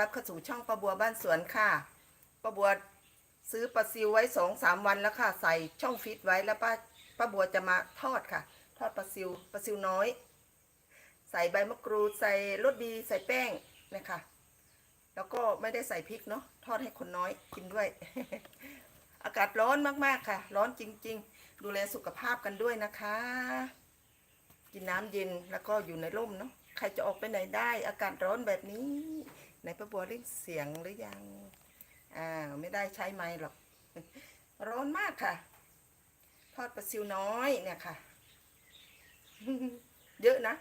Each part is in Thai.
รับเข้าสู่ช่องป้าบัวบ้านสวนค่ะป้าบัวซื้อปลาซิวไว้สองสามวันแล้วค่ะ ใส่ช่องฟิตไว้แล้วป้าป้าบัวจะมาทอดค่ะ ทอดปลาซิวปลาซิวน้อย ใส่ใบมะกรูดใส่รสดีใส่แป้งนะคะ แล้วก็ไม่ได้ใส่พริกเนาะทอดให้คนน้อยกินด้วย อากาศร้อนมากๆค่ะ ร้อนจริง ๆ ดูแลสุขภาพกันด้วยนะคะ กินน้ำเย็นแล้วก็อยู่ในร่มเนาะใครจะออกไปไหนได้ อากาศร้อนแบบนี้ ไหนป้าบัวเล่นเสียงหรือยังอ่าไม่ได้ใช้ไม้หรอก ร้อนมากค่ะ ทอดปลาซิวน้อยเนี่ยค่ะ เยอะนะ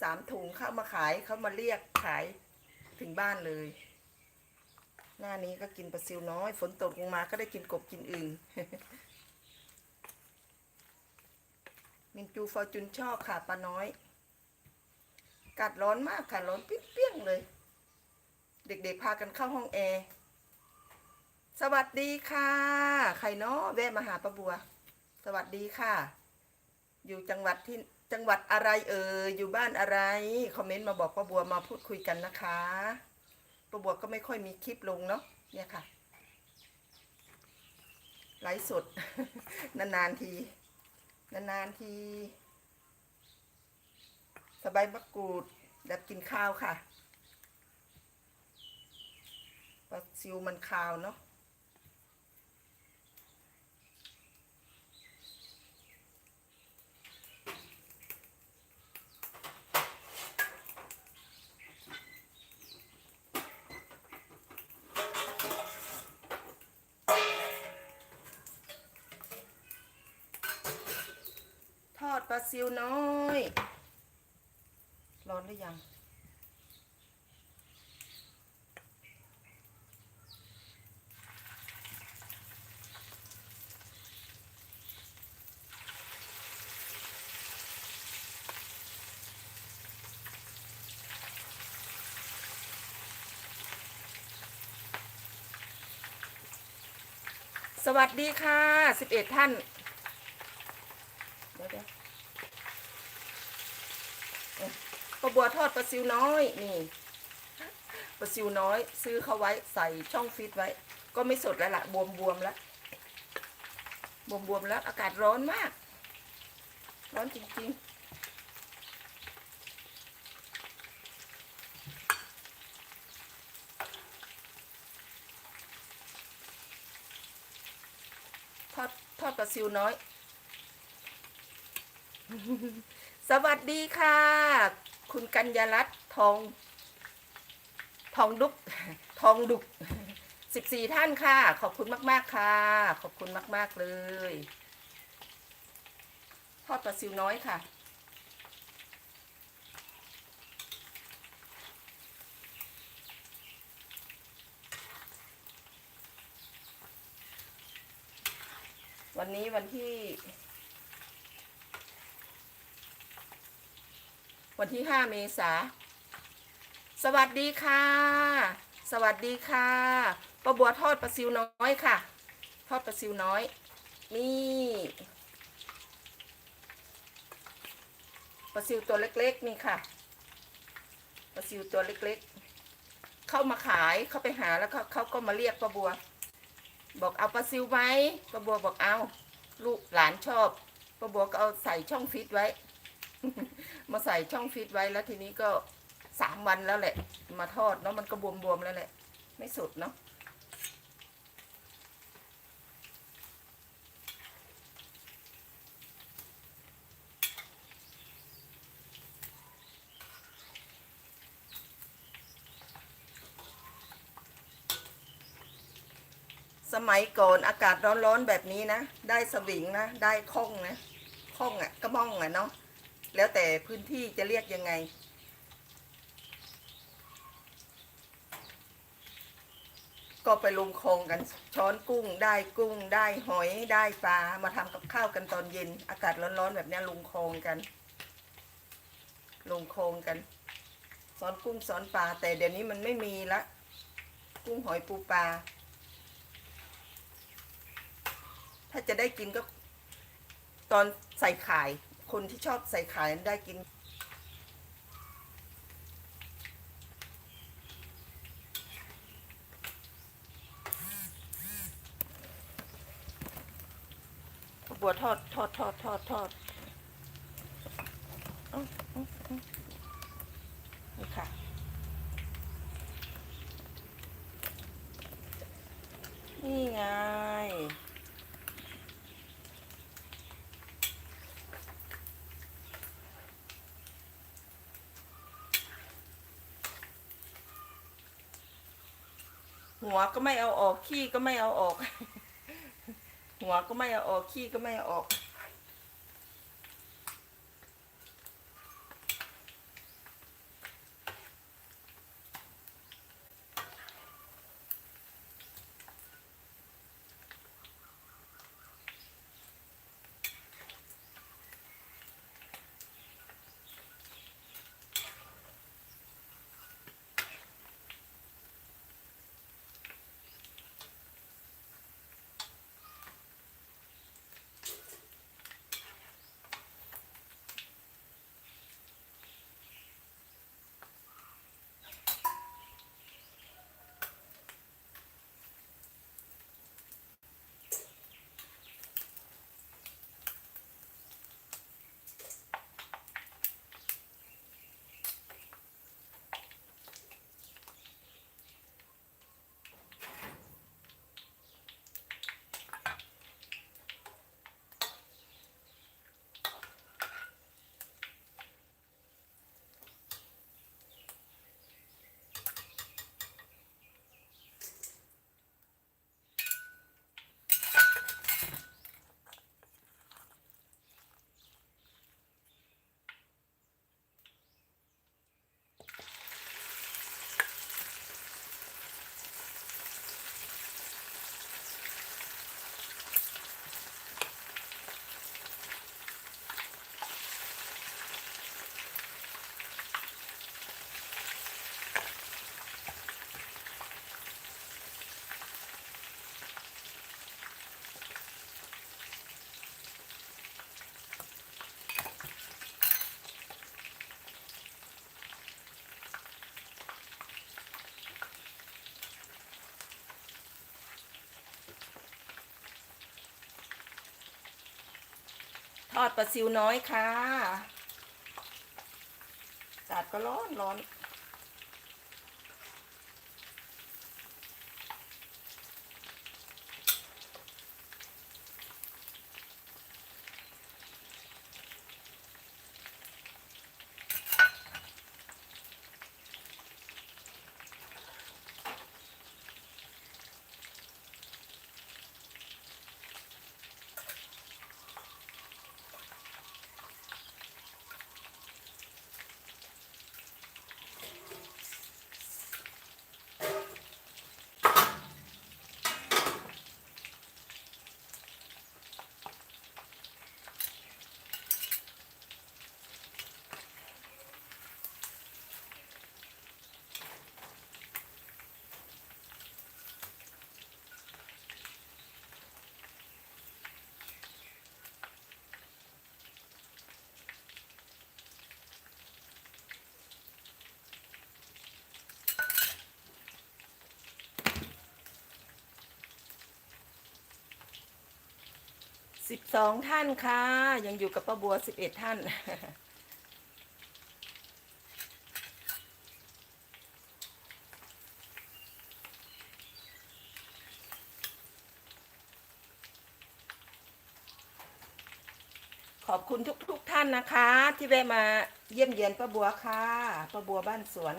สามถุงเข้ามาขายเขามาเรียกขายถึงบ้านเลย หน้านี้ก็กินปลาซิวน้อย ฝนตกลงมาก็ได้กินกบกินอึ่งมินจูฟอร์จุนชอบค่ะปลาน้อย กัดร้อนมากค่ะ ร้อนเปรี้ยงๆเลย เด็กๆ พากันเข้าห้องแอร์สวัสดีค่ะ ใครเนาะแวะมาหาป้าบัว สวัสดีค่ะ อยู่จังหวัดที่จังหวัดอะไรเอ่ยอยู่บ้านอะไร คอมเมนต์มาบอกป้าบัวมาพูดคุยกันนะคะป้าบัวก็ไม่ค่อยมีคลิปลงเนาะเนี่ยค่ะไลฟ์สด นานๆที นานๆที สบายมะกรูดแบบกินข้าวค่ะ ปลาซิวมันคาวเนาะทอดปลาซิวน้อย ร้อนหรือยัง วัสดีค่ะสิบเอ็ดท่านเดี๋ยวเดี๋ยวปลาบัวทอดปลาซิวน้อยนี่ปลาซิวน้อย ซื้อเขาไว้ใส่ช่องฟิตไว้ ก็ไม่สดแล้วล่ะบวมบวมๆแล้วบวมบวมๆแล้วอากาศร้อนมาก ร้อนจริงๆทอดทอดปลา ซิวน้อย สวัสดีค่ะ คุณกัญญารัตน์ทอง ทองดุกทองดุกสิบสี่ท่านค่ะ ขอบคุณมาก ๆ ค่ะ ขอบคุณมาก ๆ เลย ทอดปลาซิวน้อยค่ะ วันนี้วันที่ วันที่ห้าเมษา สวัสดีค่ะ สวัสดีค่ะปลาบัวทอดปลาซิวน้อยค่ะ ทอดปลาซิวน้อย นี่ปลาซิวตัวเล็กๆนี่ค่ะปลาซิวตัวเล็กๆ เข้ามาขายเขาไปหาแล้วเขาเขาก็มาเรียกปลาบัว บอกเอาปลาซิวไหมปลาบัวบอกเอา ลูกหลานชอบปลาบัวก็เอาใส่ช่องฟิตไว้ มาใส่ช่องฟิตไว้แล้วทีนี้ก็สามวันแล้วแหละ มาทอดเนาะมันก็บวมๆแล้วแหละ ไม่สุดเนาะ มัยก่อนอากาศร้อนๆแบบนี้นะ ได้สวิงนะ ได้ข้องนะข้องอะ่ะกระม่องอะ่ะเนาะแล้วแต่พื้นที่จะเรียกยังไง ก็ไปลงคลองกันช้อนกุ้ง ได้กุ้งได้หอยได้ปลามาทำกับข้าวกันตอนเย็น อากาศร้อนๆแบบนี้ลงคลองกัน ลงคลองกันซ้อนกุ้งซ้อนปลาแต่เดี๋ยวนี้มันไม่มีละ กุ้งหอยปูปลา ถ้าจะได้กินก็ ตอนใส่ขาย คนที่ชอบใส่ขายได้กิน บัวทอดทอดทอดทอดทอดนี่ค่ะนี่ไง หัวก็ไม่เอาออกขี้ก็ไม่เอาออก หัวก็ไม่เอาออกขี้ก็ไม่เอาออก ทอดปลาซิวน้อยค่ะอากาศก็ร้อนร้อน สิบสองท่านค่ะ ยังอยู่กับป้าบัวสิบเอ็ดท่าน ขอบคุณทุกทุกๆท่านนะคะ ที่แวะมาเยี่ยมเยียนป้าบัวค่ะป้าบัวบ้านสวน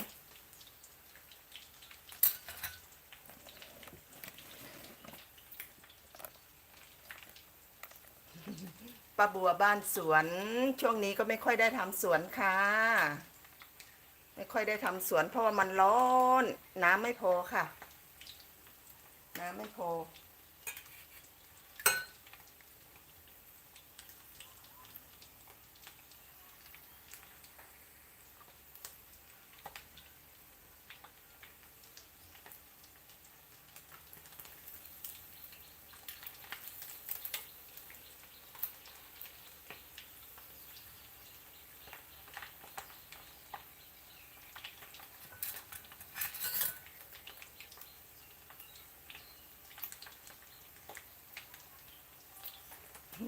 ป้าบัวบ้านสวน ช่วงนี้ก็ไม่ค่อยได้ทำสวนค่ะ ไม่ค่อยได้ทำสวนเพราะว่ามันร้อน น้ำไม่พอค่ะ น้ำไม่พอ จ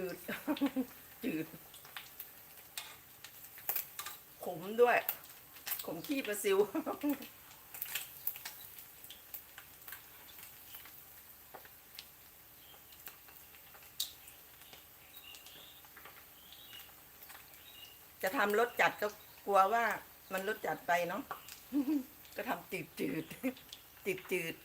ืด จืด ขมด้วย ขมขี้ประซิว จะทำรสจัดก็กลัวว่ามันรสจัดไปเนาะ ก็ทำจืดจืดๆจืดจืดๆ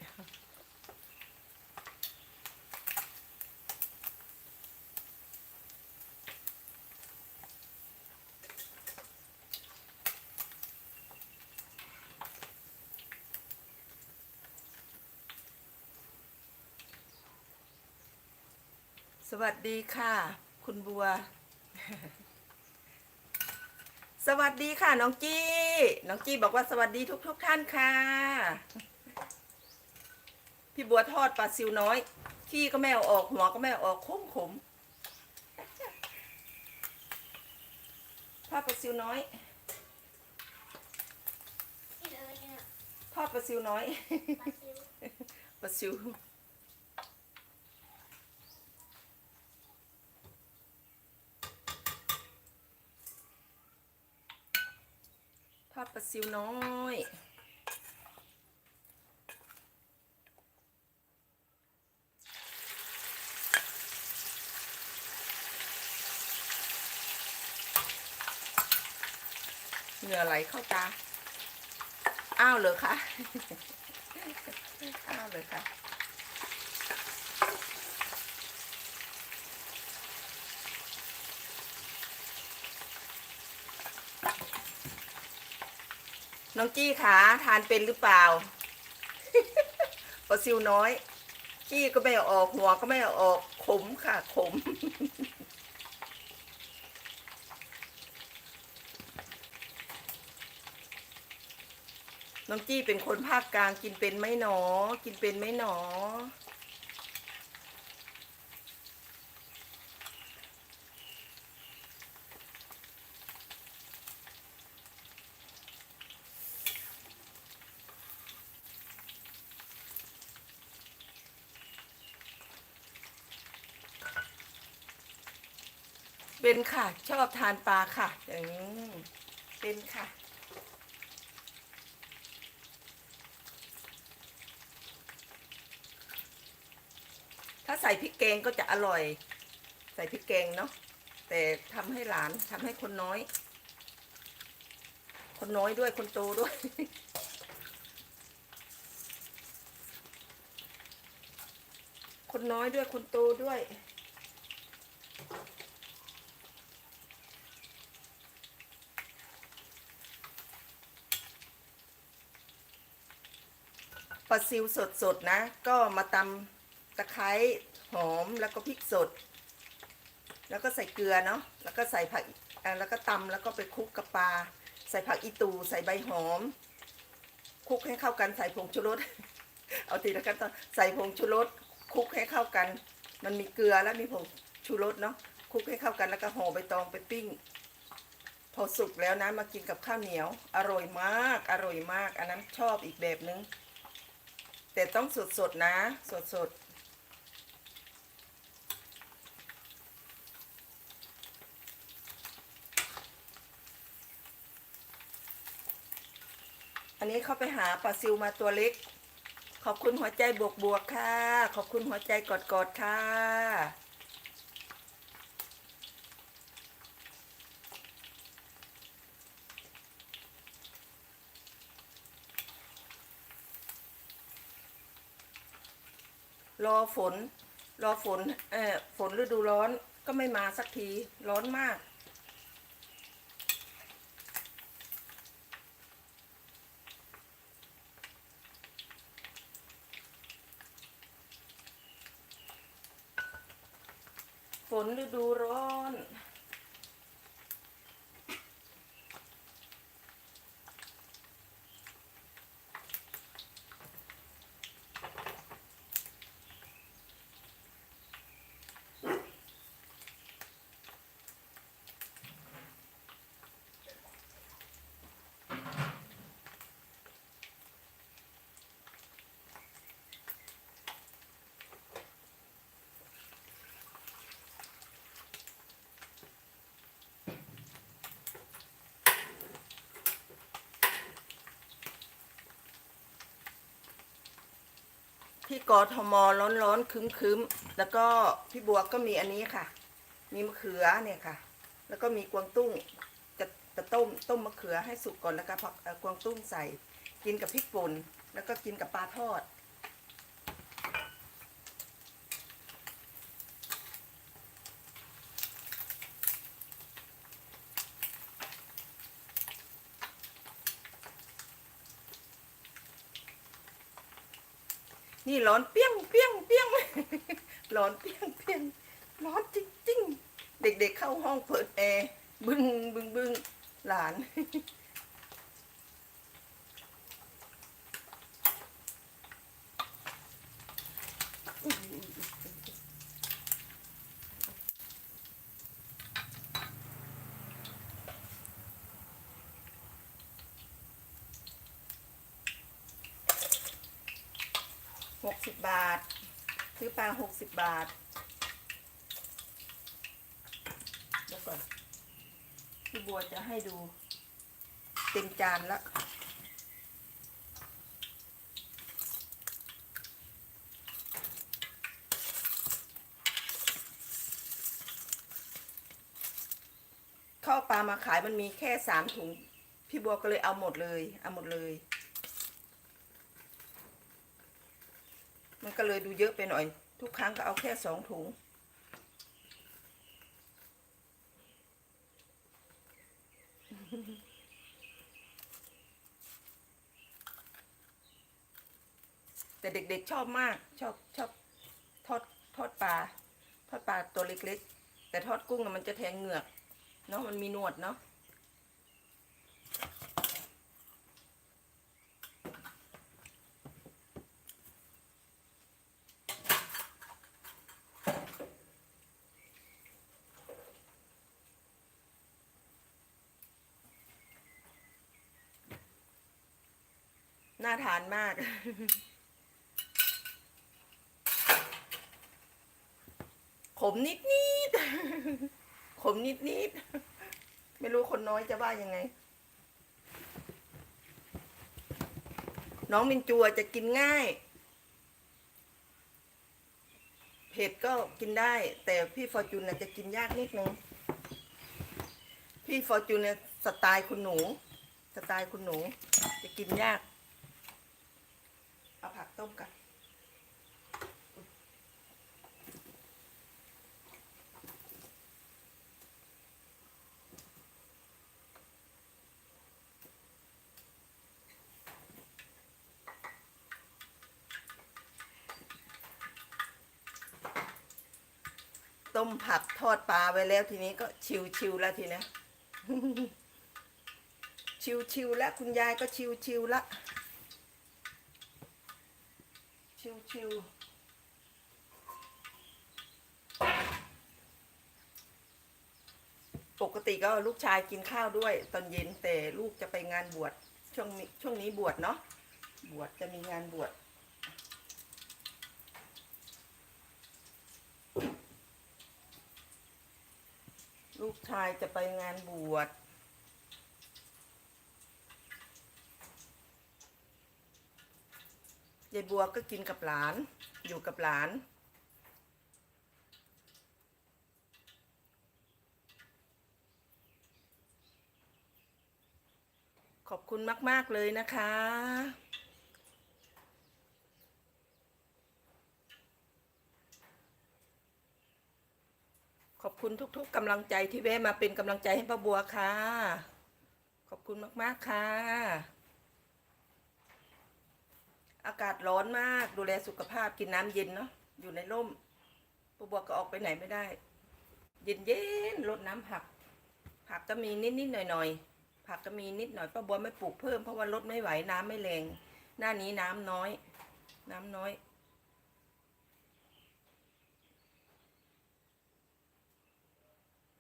สวัสดีค่ะ คุณบัว สวัสดีค่ะ น้องจี้ น้องจี้บอกว่าสวัสดีทุกทุกๆท่านค่ะ พี่บัวทอดปลาซิวน้อย ขี้ก็ไม่เอาออกหัวก็ไม่เอาออกขมขมทอดปลาซิวน้อยที่เลยเนี่ยทอดปลาซิวน้อยปลาซิว ปลาซิว ทอดปลาซิวน้อยเหงื่อไหลเข้าตา อ้าวเหรอคะ อ้าวเลยค่ะ น้องจี้ขาทานเป็นหรือเปล่าปลาซิวน้อย จี้ก็ไม่ออกหัวก็ไม่อออกขมค่ะขม น้องจี้เป็นคนภาคกลางกินเป็นไหมหนอ กินเป็นไหมหนอ เป็นค่ะ ชอบทานปลาค่ะอืมเป็นค่ะ ถ้าใส่พริกแกงก็จะอร่อย ใส่พริกแกงเนาะแต่ทำให้หลานทำให้คนน้อย คนน้อยด้วยคนโตด้วยคนน้อยด้วยคนโตด้วย ลาซิวสดๆนะ ก็มาตำตะไคร้หอมแล้วก็พริกสด แล้วก็ใส่เกลือเนาะแล้วก็ใส่ผักแล้วก็ตำแล้วก็ไปคลุกกับปลา ใส่ผักอีตู ใส่ใบหอมคลุกให้เข้ากันใส่ผงชูรสเอาทีละขั้นตอนใส่ผงชูรสคลุกให้เข้ากัน มันมีเกลือแล้วมีผงชูรสเนาะคลุกให้เข้ากันแล้วก็ห่อใบตองไปปิ้ง พอสุกแล้วนะมากินกับข้าวเหนียว อร่อยมาก อร่อยมาก อันนั้นชอบอีกแบบนึง แต่ต้องสดสดๆนะ สดสดๆอันนี้เขาไปหาปลาซิวมาตัวเล็ก ขอบคุณหัวใจบวกบวกๆค่ะ ขอบคุณหัวใจกอดกอดๆค่ะ รอฝน รอฝนเออฝนฤดูร้อนก็ไม่มาสักทีร้อนมาก ฝนฤดูร้อน อ ที่กทมร้อนร้อนๆคึ้มคึ้มๆแล้วก็พี่บัวก็มีอันนี้ค่ะ มีมะเขือเนี่ยค่ะ แล้วก็มีกวางตุ้งจะจะต้มต้มมะเขือให้สุกก่อนแล้วก็พอกวางตุ้งใส่ กินกับพริกป่นแล้วก็กินกับปลาทอด นี่ร้อนเปี้ยงเปี้ยงเปี้ยงร้อนเปี้ยงเปี้ยงร้อนจริงๆ เด็กๆเข้าห้องเปิดแอร์บึ้งบึ้งบึ้งหลาน หกสิบบาท ซื้อปลาหกสิ บาทเดี๋ยวก่อนพี่บัวจะให้ดูเต็มจานแล้วข้าวปลามาขายมันมีแค่สามถุง พี่บัวก็เลยเอาหมดเลย เอาหมดเลย มันก็เลยดูเยอะไปหน่อย ทุกครั้งก็เอาแค่สองถุง แต่เด็กๆชอบมาก ชอบชอบทอดทอดปลาทอดปลาตัวเล็กๆ แต่ทอดกุ้งน่ะมันจะแทงเหงือกเนาะมันมีหนวดเนาะ น่าทานมาก ขมนิดนิด ขมนิดนิด ไม่รู้คนน้อยจะว่ายังไง น้องมินจัวจะกินง่าย เผ็ดก็กินได้ แต่พี่ฟอร์จูนจะกินยากนิดนึง พี่ฟอร์จูนเนี่ยสไตล์คุณหนู สไตล์คุณหนูจะกินยาก ต้มกันต้มผักทอดปลาไว้แล้วทีนี้ก็ชิวชิวๆแล้วทีนี้ชิวชิวๆแล้วคุณยายก็ชิวชิวๆละิวชิวปกติก็ลูกชายกินข้าวด้วย ตอนเย็นแต่ลูกจะไปงานบวชช่วงนี้ช่วงนี้บวชเนาะบวชจะมีงานบวชลูกชายจะไปงานบวช ยายบัวก็กินกับหลาน อยู่กับหลาน ขอบคุณมาก ๆ เลยนะคะขอบคุณทุก ๆกำลังใจที่แวะมาเป็นกำลังใจให้ป้าบัวค่ะ ขอบคุณมาก ๆ ค่ะ อากาศร้อนมากดูแลสุขภาพกินน้ำเย็นเนาะอยู่ในร่มป้าบัวก็ออกไปไหนไม่ได้ เย็นเย็นๆรดน้ำผัก ผักก็มีนิดๆหน่อยๆผักก็มีนิดหน่อยป้าบัวไม่ปลูกเพิ่มเพราะว่ารดไม่ไหวน้ำไม่แรง หน้านี้น้ำน้อย น้ำน้อย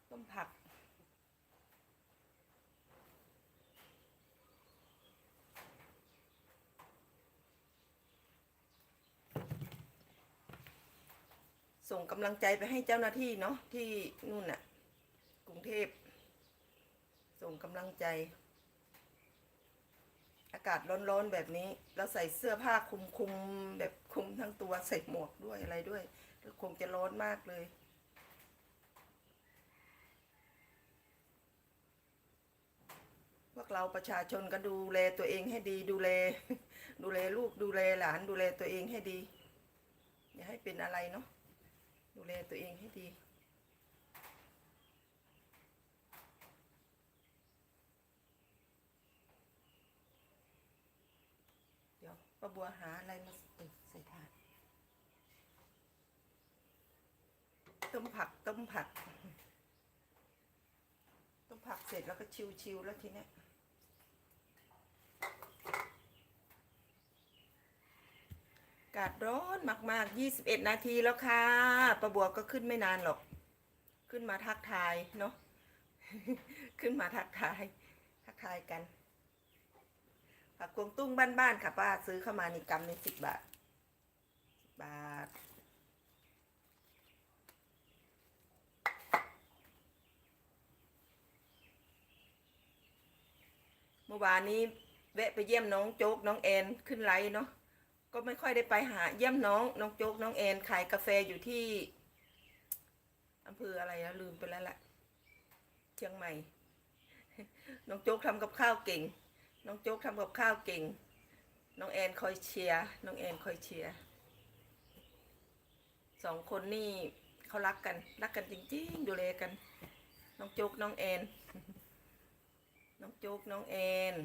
ต้มผัก ส่งกำลังใจไปให้เจ้าหน้าที่เนาะที่นู่นน่ะ กรุงเทพ ส่งกำลังใจ อากาศร้อนๆแบบนี้ เราใส่เสื้อผ้าคลุมๆแบบคลุมทั้งตัวใส่หมวกด้วยอะไรด้วยคงจะร้อนมากเลยพวกเราประชาชนก็ดูแลตัวเองให้ดีดูแล ดูแลลูกดูแลหลานดูแลตัวเองให้ดี อย่าให้เป็นอะไรเนาะ ดูแลตัวเองให้ดีเดี๋ยวป้าบัวหาอะไรมาใส่ถาดต้มผักต้มผัก ต้มผักเสร็จแล้วก็ชิวๆแล้วทีเนี้ยอา กาศร้อนมากๆ 21 นาทีแล้วค่ะป้าบัวก็ขึ้นไม่นานหรอก ขึ้นมาทักทายเนาะ ขึ้นมาทักทาย ทักทายกัน ผักกวางตุ้งบ้านๆค่ะป้าซื้อเข้ามานี่กำในสิบบาทสิบบาท เมื่อวานนี้แวะไปเยี่ยมน้องโจ๊กน้องแอนขึ้นไลน์เนาะ ก็ไม่ค่อยได้ไปหาเยี่ยมน้องน้องโจ๊กน้องแอนขายกาแฟอยู่ที่อำเภออะไรนะลืมไปแล้วแหละเชียงใหม่ น้องโจ๊กทำกับข้าวเก่ง น้องโจ๊กทำกับข้าวเก่ง น้องแอนคอยเชียร์น้องแอนคอยเชียร์สองคนนี่เขารักกัน รักกันจริง ๆ ดูแลกัน น้องโจ๊กน้องแอน น้องโจ๊กน้องแอน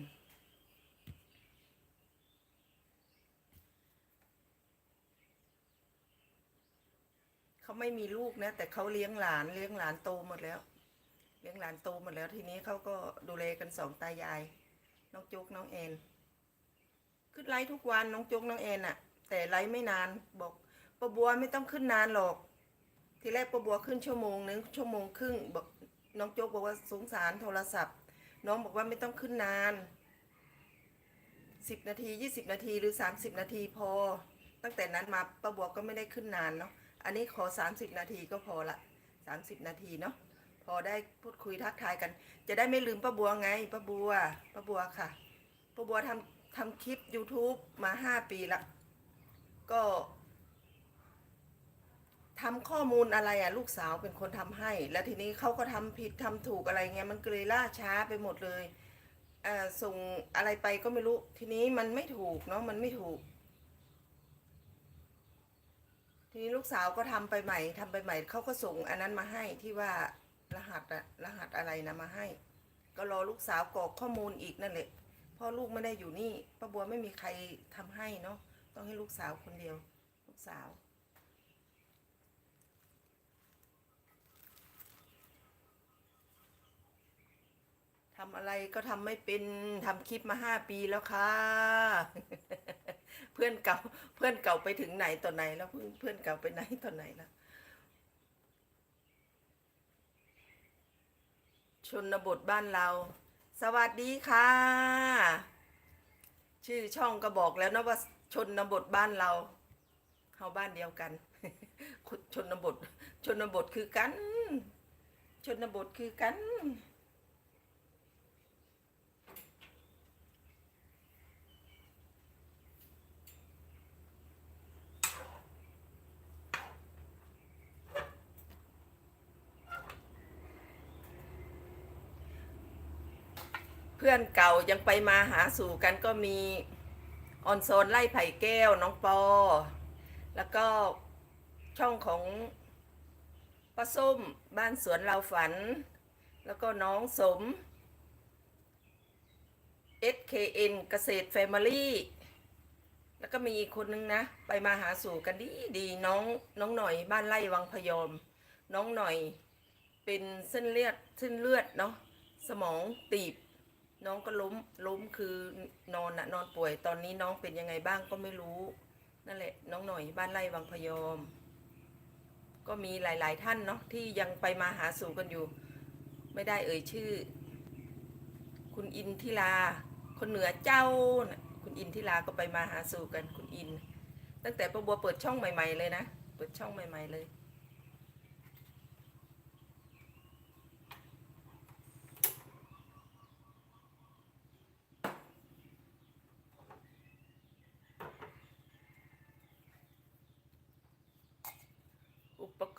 เขาไม่มีลูกนะ แต่เขาเลี้ยงหลานเลี้ยงหลานโตหมดแล้ว เลี้ยงหลานโตหมดแล้วทีนี้เขาก็ดูแลกันสองตายาย น้องจ๊กน้องแอนขึ้นไลฟ์ทุกวันน้องจ๊กน้องแอนอะแต่ไลฟ์ไม่นานบอกป้าบัวไม่ต้องขึ้นนานหรอก ทีแรกป้าบัวขึ้นชั่วโมงนึงชั่วโมงครึ่งบอกน้องโจ๊กบอกว่าสงสารโทรศัพท์ น้องบอกว่าไม่ต้องขึ้นนานสิบนาทียี่สิบนาทีหรือสามสิบนาทีพอ ตั้งแต่นั้นมาป้าบัวก็ไม่ได้ขึ้นนานเนาะ อันนี้ขอสามสิบนาทีก็พอละสามสิบนาทีเนาะพอได้พูดคุยทักทายกัน จะได้ไม่ลืมป้าบัวไงป้าบัวป้าบัวค่ะป้าบัวทำทำคลิป YouTube มาห้าปีละก็ทำข้อมูลอะไรอะลูกสาวเป็นคนทำให้ แล้วทีนี้เขาก็ทำผิดทำถูกอะไรเงี้ยมันก็เลยล่าช้าไปหมดเลยเออส่งอะไรไปก็ไม่รู้ทีนี้มันไม่ถูกเนาะมันไม่ถูก ทีนี้ลูกสาวก็ทำไปใหม่ทำไปใหม่เขาก็ส่งอันนั้นมาให้ที่ว่ารหัสอะรหัสอะไรนะมาให้ ก็รอลูกสาวกรอกข้อมูลอีกนั่นแหละพ่อลูกไม่ได้อยู่นี่ป้าบัวไม่มีใครทำให้เนาะต้องให้ลูกสาวคนเดียว ลูกสาวทำอะไรก็ทำไม่เป็นทำคลิปมาห้าปีแล้วค่ะ เพื่อนเก่า เพื่อนเก่าไปถึงไหนต่อไหน แล้วเพื่อนเพื่อนเก่าไปไหนต่อไหนแล้วชนบทบ้านเรา สวัสดีค่ะ ชื่อช่องก็บอกแล้วนะว่าชนบทบ้านเราเฮาบ้านเดียวกัน ชนบท ชนบทคือกัน ชนบทคือกัน เพื่อนเก่ายังไปมาหาสู่กันก็มีออนโซนไล่ไผ่แก้วน้องปอ แล้วก็ช่องของป้าส้มบ้านสวนเราฝัน แล้วก็น้องสม SKN เกษตรแฟมิลี่แล้วก็มีอีกคนนึงนะ ไปมาหาสู่กันดีดีน้องน้องหน่อยบ้านไร่วังพยอม น้องหน่อยเป็นเส้นเลือดเส้นเลือดเนาะสมองตีบ น้องก็ล้มล้มคือนอนอะนอนป่วยตอนนี้น้องเป็นยังไงบ้างก็ไม่รู้ นั่นแหละ น้องหน่อยบ้านไร่วังพยอม ก็มีหลาย ๆ ท่านเนาะที่ยังไปมาหาสู่กันอยู่ ไม่ได้เอ่ยชื่อ คุณอินทิลา คนเหนือเจ้านะคุณอินทิลาก็ไปมาหาสู่กันคุณอิน ตั้งแต่ประบัวเปิดช่องใหม่ ๆ เลยนะ เปิดช่องใหม่ ๆ เลย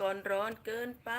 ก่อนร้อนเกินไป